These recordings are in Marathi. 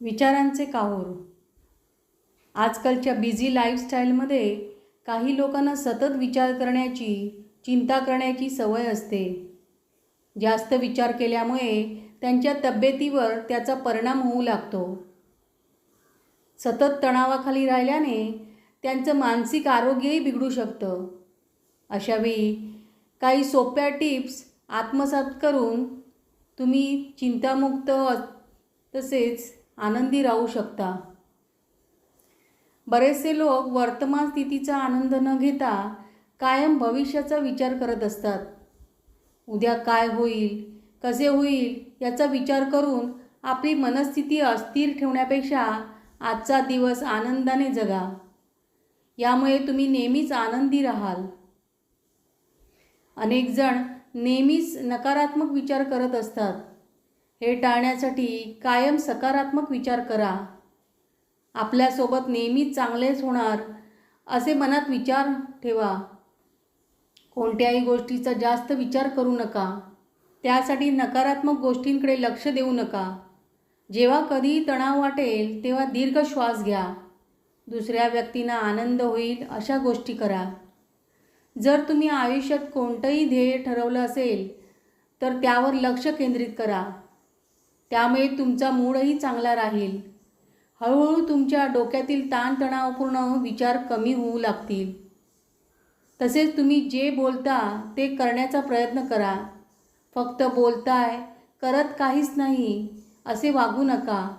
विचारांचे काहूर आजकालच्या बिझी लाईफस्टाईलमध्ये काही लोकांना सतत विचार करण्याची चिंता करण्याची सवय असते. जास्त विचार केल्यामुळे त्यांच्या तब्येतीवर त्याचा परिणाम होऊ लागतो. सतत तणावाखाली राहिल्याने त्यांचं मानसिक आरोग्यही बिघडू शकतं. अशावेळी काही सोप्या टिप्स आत्मसात करून तुम्ही चिंतामुक्त तसेच आनंदी राहू शकता. बरेचसे लोक वर्तमान स्थितीचा आनंद न घेता कायम भविष्याचा विचार करत असतात. उद्या काय होईल कसे होईल याचा विचार करून आपली मनस्थिती अस्थिर ठेवण्यापेक्षा आजचा दिवस आनंदाने जगा. यामुळे तुम्ही नेहमीच आनंदी राहाल. अनेकजण नेहमीच नकारात्मक विचार करत असतात. हे टाळण्यासाठी कायम सकारात्मक विचार करा. आपल्यासोबत नेहमीच चांगलेच होणार असे मनात विचार ठेवा. कोणत्याही गोष्टीचा जास्त विचार करू नका. त्यासाठी नकारात्मक गोष्टींकडे लक्ष देऊ नका. जेव्हा कधीही तणाव वाटेल तेव्हा दीर्घ श्वास घ्या. दुसऱ्या व्यक्तींना आनंद होईल अशा गोष्टी करा. जर तुम्ही आयुष्यात कोणतंही ध्येय ठरवलं असेल तर त्यावर लक्ष केंद्रित करा. त्यामुळे तुमचा मूडही चांगला राहील. हळूहळू तुमच्या डोक्यातील ताणतणावपूर्ण विचार कमी होऊ लागतील. तसेच तुम्ही जे बोलता ते करण्याचा प्रयत्न करा. फक्त बोलताय करत काहीच नाही असे वागू नका.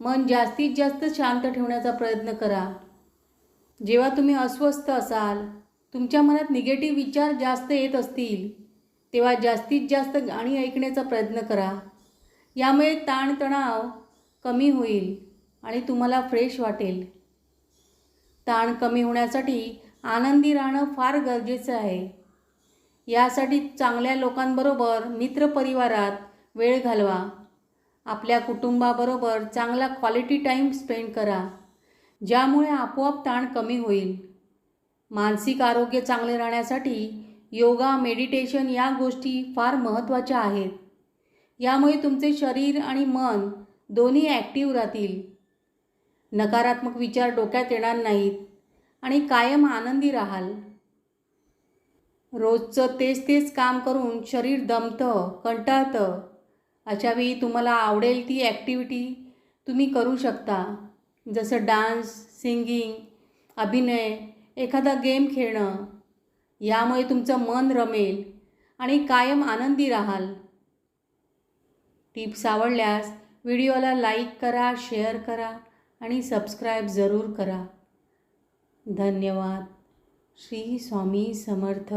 मन जास्तीत जास्त शांत ठेवण्याचा प्रयत्न करा. जेव्हा तुम्ही अस्वस्थ असाल तुमच्या मनात निगेटिव्ह विचार जास्त येत असतील तेव्हा जास्तीत जास्त गाणी ऐकण्याचा प्रयत्न करा. यामुळे ताणतणाव कमी होईल आणि तुम्हाला फ्रेश वाटेल. ताण कमी होण्यासाठी आनंदी राहणं फार गरजेचं आहे. यासाठी चांगल्या लोकांबरोबर मित्रपरिवारात वेळ घालवा. आपल्या कुटुंबाबरोबर चांगला क्वालिटी टाईम स्पेंड करा ज्यामुळे आपोआप ताण कमी होईल. मानसिक आरोग्य चांगले राहण्यासाठी योगा मेडिटेशन या गोष्टी फार महत्त्वाच्या आहेत. यामुळे तुमचे शरीर आणि मन दोन्ही ॲक्टिव्ह राहतील. नकारात्मक विचार डोक्यात येणार नाहीत आणि कायम आनंदी राहाल. रोजचं तेच तेच काम करून शरीर दमतं कंटाळतं. अशावेळी तुम्हाला आवडेल ती ॲक्टिव्हिटी तुम्ही करू शकता. जसं डान्स सिंगिंग अभिनय एखादा गेम खेळणं. यामुळे तुमचं मन रमेल आणि कायम आनंदी राहाल. टिप्स आवडल्यास व्हिडिओला लाईक करा शेअर करा आणि सबस्क्राईब जरूर करा. धन्यवाद. श्री स्वामी समर्थ.